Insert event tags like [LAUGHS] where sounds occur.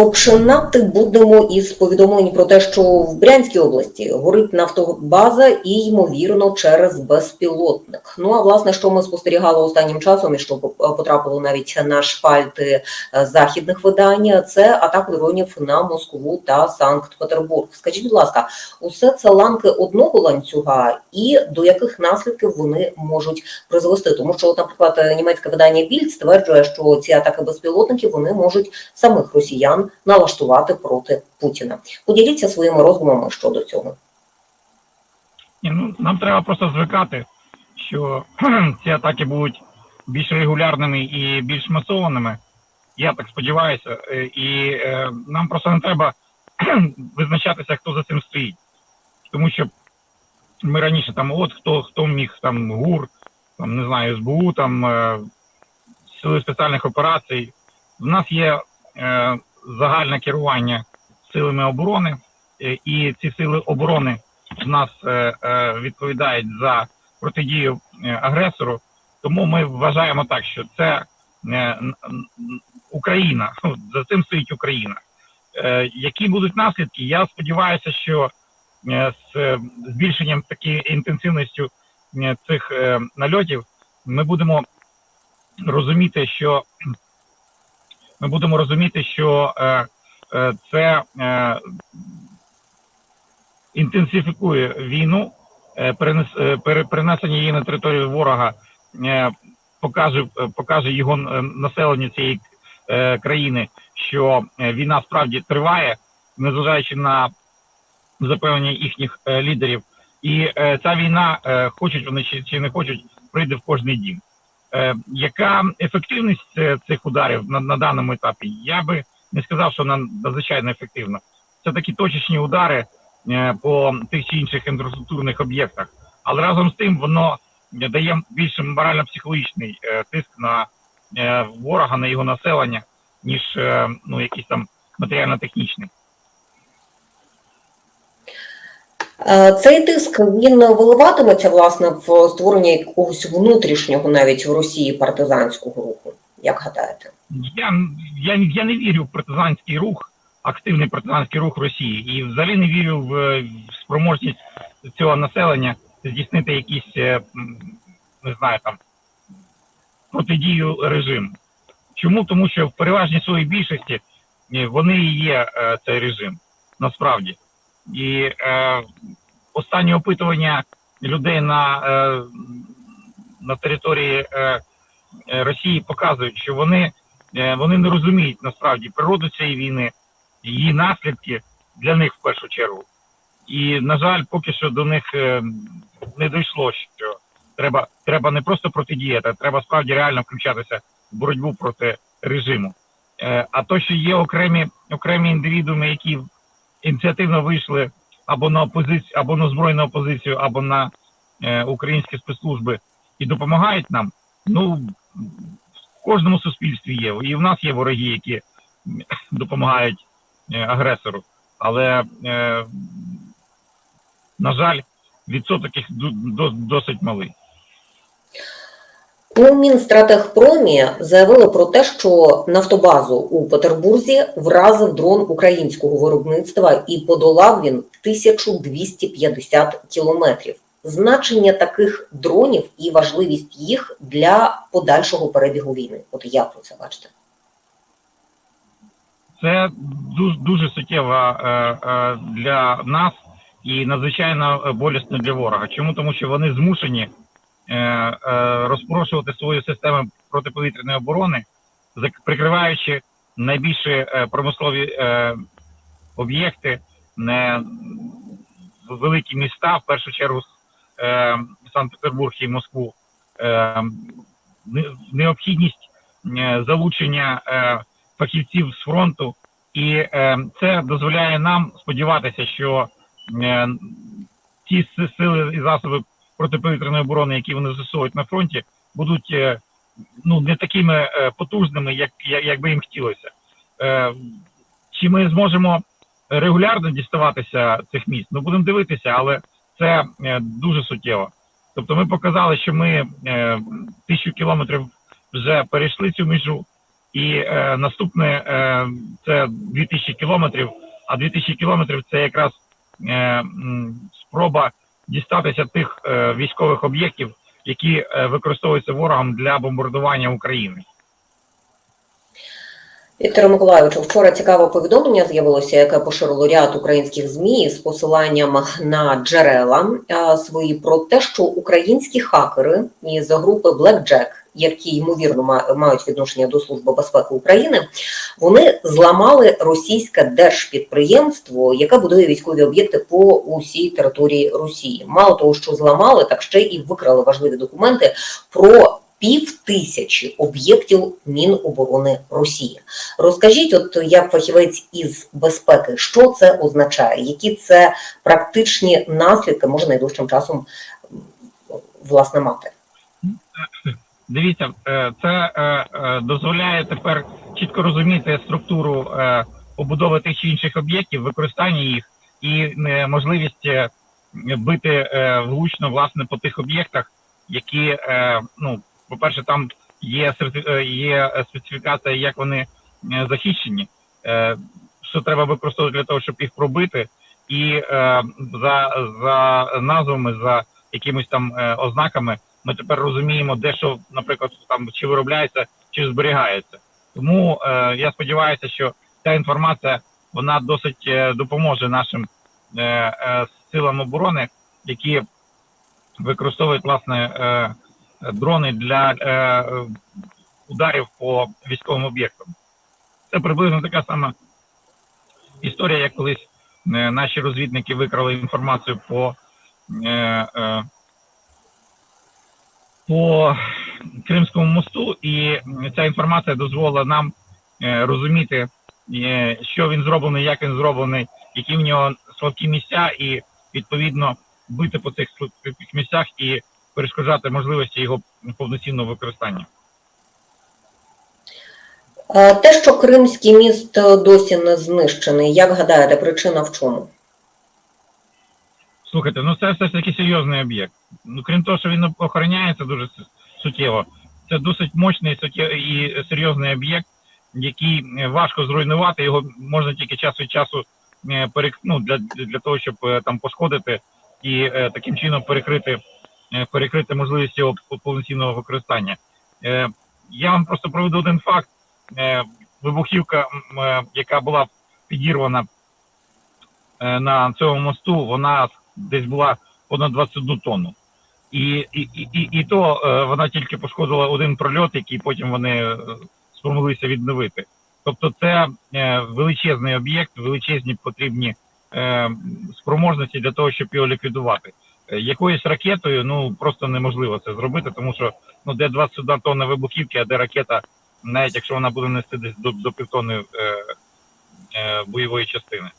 Починати будемо із повідомлень про те, що в Брянській області горить нафтобаза і ймовірно через безпілотник. Ну а власне, що ми спостерігали останнім часом, і що потрапило навіть на шпальти е, західних видань, це атаку дронів на Москву та Санкт-Петербург. Скажіть, будь ласка, усе це ланки одного ланцюга, і до яких наслідків вони можуть призвести? Тому що, от, наприклад, німецьке видання Більд стверджує, що ці атаки безпілотників вони можуть самих росіян налаштувати проти Путіна. Поділіться своїми роздумами щодо цього. Ну нам треба просто звикати, що [CLEARS THROAT] ці атаки будуть більш регулярними і більш масованими. Я так сподіваюся, Е, і е, нам просто не треба [CLEARS THROAT] визначатися, хто за цим стоїть. Тому що ми раніше там, от хто хто міг там ГУР, там не знаю, СБУ, там е, сили спеціальних операцій. В нас є е, загальне керування силами оборони, е, і ці сили оборони в нас е, е, відповідають за протидію агресору. Тому ми вважаємо так, що це Україна. [LAUGHS] За цим стоїть Україна. Які будуть наслідки? Я сподіваюся, що з збільшенням такої інтенсивністю е, цих нальотів ми будемо розуміти, що ми будемо розуміти, що е, е, це е, інтенсифікує війну, е, перенес- е, перенесення її на територію ворога е, покаже, е, покаже його е, населенню цієї е, країни, що е, війна справді триває, незважаючи на запевнення їхніх е, лідерів. І е, ця війна, е, хочуть вони чи, чи не хочуть, прийде в кожний дім. Е, яка ефективність е, цих ударів на, на даному етапі? Я би не сказав, що вона надзвичайно ефективна. Це такі точечні удари е, по тих чи інших інфраструктурних об'єктах, але разом з тим воно дає більше морально-психологічний тиск на ворога, на його населення, ніж ну якийсь там матеріально-технічний. Е, Цей тиск він виливатиметься власне в створення якогось внутрішнього навіть в Росії партизанського руху. Як гадаєте? Я, я, я не вірю в партизанський рух, активний партизанський рух Росії, і взагалі не вірю в, е, в спроможність цього населення здійснити якісь, е, не знаю, там протидію режиму. Чому? Тому що в переважній своїй більшості е, вони і є е, цей режим насправді. І е, останні опитування людей на, е, на території е, е, Росії показують, що вони, е, вони не розуміють насправді природу цієї війни, її наслідки для них в першу чергу. І, на жаль, поки що до них е, не дійшло, що треба, треба не просто протидіяти, а треба справді реально включатися в боротьбу проти режиму. Е, а то, що є окремі, окремі індивідууми, які ініціативно вийшли або на опозицію, або на збройну опозицію, або на е, українські спецслужби і допомагають нам. Ну в кожному суспільстві є. І в нас є вороги, які допомагають е, агресору. Але е, на жаль, відсоток їх досить малий. У Мінстратегпромі заявили про те, що нафтобазу у Петербурзі вразив дрон українського виробництва і подолав він 1250 кілометрів. Значення таких дронів і важливість їх для подальшого перебігу війни. От як ви це бачите? Це дуже, дуже суттєво е, е, для нас і надзвичайно болісно для ворога. Чому? Тому що вони змушені е, е, свою систему протиповітряної оборони, прикриваючи найбільші е, промислові об'єкти, великі міста, в першу чергу Санкт-Петербург і Москву. Необхідність залучення фахівців з фронту, і це дозволяє нам сподіватися, що ті сили і засоби протиповітряної оборони, які вони застосовують на фронті, будуть е, ну не такими е, потужними, як, як, би їм хотілося. Е, чи ми зможемо регулярно діставатися цих міст? Ну будемо дивитися, але це дуже суттєво. Тобто, ми показали, що ми тисячу кілометрів вже перейшли цю межу. І наступне це 2000 кілометрів, а 2000 кілометрів це якраз спроба дістатися тих е, військових об'єктів, які е, використовуються ворогом для бомбардування України. Вікторе Миколайовичу, вчора цікаве повідомлення з'явилося, яке поширило ряд українських змі з посиланням на джерела свої про те, що українські хакери із групи BlackJack, які ймовірно ма- мають відношення до Служби безпеки України, вони зламали російське держпідприємство, яке будує військові об'єкти по усій території Росії. Мало того, що зламали, так ще і викрали важливі документи про пів тисячі об'єктів Міноборони Росії. Розкажіть, от як фахівець із безпеки, що це означає, які це практичні наслідки може найближчим часом власне мати? Дивіться, е, це е, е, дозволяє тепер чітко розуміти структуру е, побудови тих чи інших об'єктів, використання їх і е, можливість е, бити е, влучно власне по тих об'єктах, які е, ну, по-перше, там є е, є специфікація, як вони е, захищені, е, що треба використовувати для того, щоб їх пробити, і е, за, за назвами, за якимись там е, ознаками ми тепер розуміємо, де що, наприклад, там чи виробляється, чи зберігається. Тому е, я сподіваюся, що ця інформація вона досить е, допоможе нашим е, е, силам оборони, які використовують власне е, дрони для е, ударів по військовим об'єктам. Це приблизно така сама історія, як колись е, наші розвідники викрали інформацію по. Е, е, по Кримському мосту, і ця інформація дозволила нам е, розуміти, е, що він зроблений, як він зроблений, які в нього слабкі місця, і відповідно бити по цих слабких місцях і перешкоджати можливості його повноцінного використання. Е, Те, що Кримський міст е, досі не знищений, як гадаєте, причина в чому? Слухайте, ну це все ж таки серйозний об'єкт. Ну крім того, що він охороняється дуже суттєво, це досить мощний і серйозний об'єкт, який е, важко зруйнувати. Його можна тільки час від часу перек... ну, для, для того, щоб там пошкодити і таким чином перекрити, перекрити можливість його повноцінного використання. Е, Я вам просто проведу один факт. Е, Вибухівка, е, яка була підірвана е, на цьому мосту, вона десь була понад 21 тонну. І, і, і, і, то е, вона тільки пошкодила один прольот, який потім вони е, спромоглися відновити. Тобто, це е, величезний об'єкт, величезні потрібні е, спроможності для того, щоб його ліквідувати. Е, якоюсь ракетою ну просто неможливо це зробити, тому що ну де 21 тонна вибухівки, а де ракета, навіть якщо вона буде нести десь до, півтонни е, е, бойової частини.